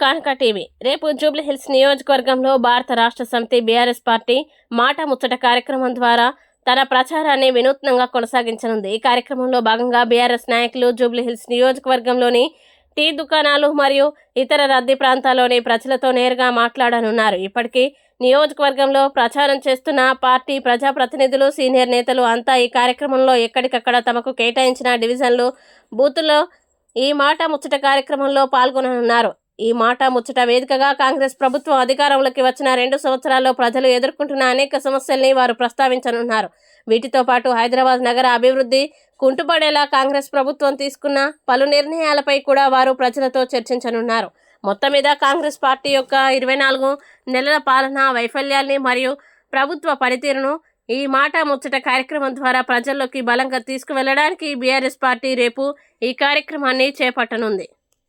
Kanaka TV. రేపు జూబ్లీహిల్స్ నియోజకవర్గంలో భారత రాష్ట్ర సమితి బీఆర్ఎస్ పార్టీ మాట ముచ్చట కార్యక్రమం ద్వారా తన ప్రచారాన్ని వినూత్నంగా కొనసాగించనుంది. ఈ కార్యక్రమంలో భాగంగా బీఆర్ఎస్ నాయకులు జూబ్లీహిల్స్ నియోజకవర్గంలోని టీ దుకాణాలు మరియు ఇతర రద్దీ ప్రాంతాల్లోని ప్రజలతో నేరుగా మాట్లాడనున్నారు. ఇప్పటికీ నియోజకవర్గంలో ప్రచారం చేస్తున్న పార్టీ ప్రజాప్రతినిధులు సీనియర్ నేతలు అంతా ఈ కార్యక్రమంలో ఎక్కడికక్కడ తమకు కేటాయించిన డివిజన్లు బూతుల్లో ఈ మాట ముచ్చట కార్యక్రమంలో పాల్గొననున్నారు. ఈ మాట ముచ్చట వేదికగా కాంగ్రెస్ ప్రభుత్వం అధికారంలోకి వచ్చిన రెండు సంవత్సరాల్లో ప్రజలు ఎదుర్కొంటున్న అనేక సమస్యల్ని వారు ప్రస్తావించనున్నారు. వీటితో పాటు హైదరాబాద్ నగర అభివృద్ధి కుంటుపడేలా కాంగ్రెస్ ప్రభుత్వం తీసుకున్న పలు నిర్ణయాలపై కూడా వారు ప్రజలతో చర్చించనున్నారు. మొత్తం మీద కాంగ్రెస్ పార్టీ యొక్క ఇరవై నాలుగు నెలల పాలన వైఫల్యాల్ని మరియు ప్రభుత్వ పనితీరును ఈ మాట ముచ్చట కార్యక్రమం ద్వారా ప్రజల్లోకి బలంగా తీసుకువెళ్ళడానికి బీఆర్ఎస్ పార్టీ రేపు ఈ కార్యక్రమాన్ని చేపట్టనుంది.